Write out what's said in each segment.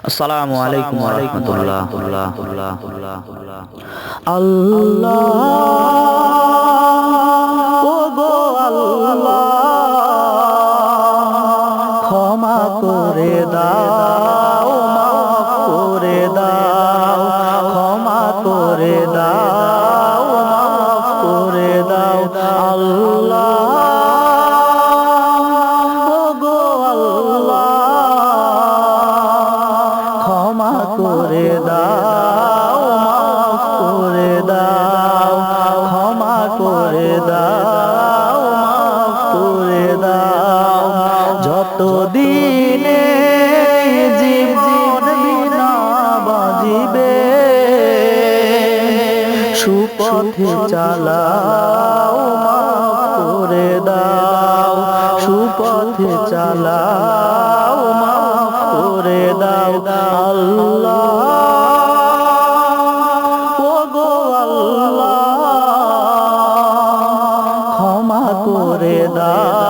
আসসালামু আলাইকুম রহমতুল্লাহ আল্লাহ ও গো আল্লাহ ক্ষমা করে দাও মাফ করে দাও ক্ষমা করে দাও মাফ করে দাও আল্লাহ। সুপথে চালাও, মাফ করে দাও। সুপথে চালাও, মাফ করে দাও। আল্লাহ ও আল্লাহ, ক্ষমা করে দাও।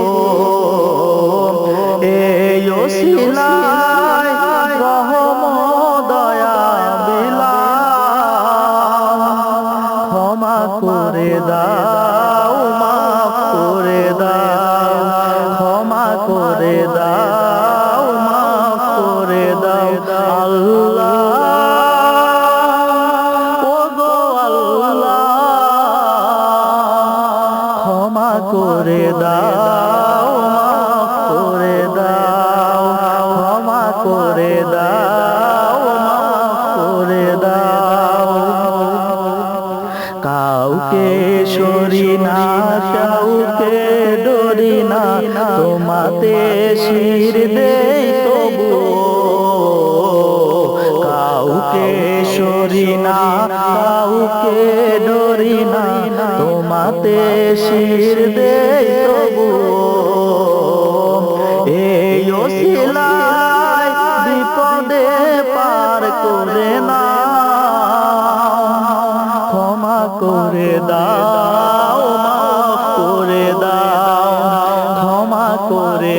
ক্ষমা করে দাও মাফ করে দাও। তোমাতে শির দেই তবু কাউকে সরি না, কাউকে ডরি না, তোমাতে শির দেই তবু এই ওসিলায় বিপদে পার করে না। ক্ষমা করে দাও।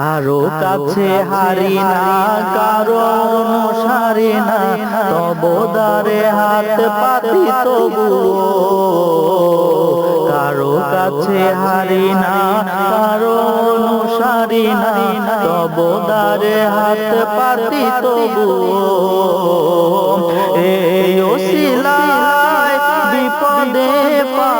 কারও কাছে হারি না কারও অনুসারী না তবদারে হাত পাতি তবু কারও কাছে হারি না কারও অনুসারী না তবদারে হাত পাতি তবু এই ওসিলায় বিপদে পার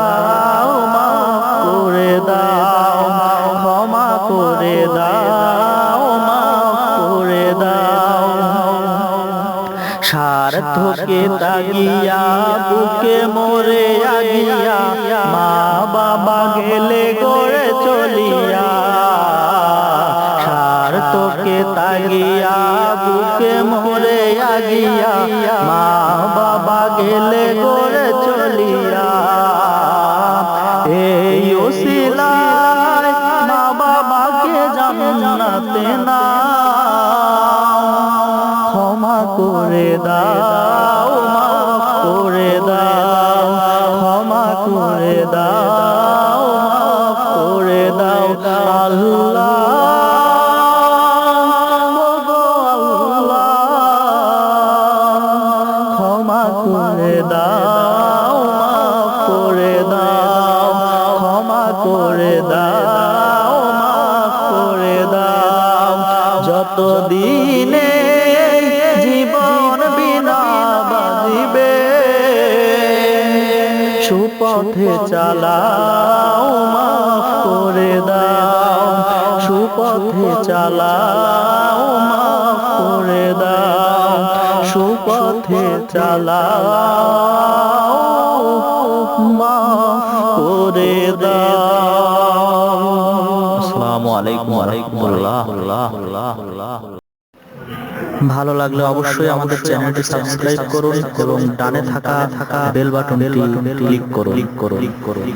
স্বার্থকে তাগিয়া বুকে মোরে আগিয়া মা বাবা গেলে গড়ে চলিয়া। করে দাও, মাফ করে দাও, ক্ষমা করে দাও করে দাও। আল্লাহ ক্ষমা করে দাও করে দাও, ক্ষমা করে দাও। সুপথে চালাও, মাফ করে দাও। সুপথে চালাও, মাফ করে দাও। সুপথে চালাও, মাফ করে দাও। আসসালামু আলাইকুম ওয়া রাহমাতুল্লাহ। ভালো লাগলে অবশ্যই আমাদের চ্যানেলটি সাবস্ক্রাইব করুন এবং ডানে থাকা থাকা বেল করুন। ক্লিক করুন।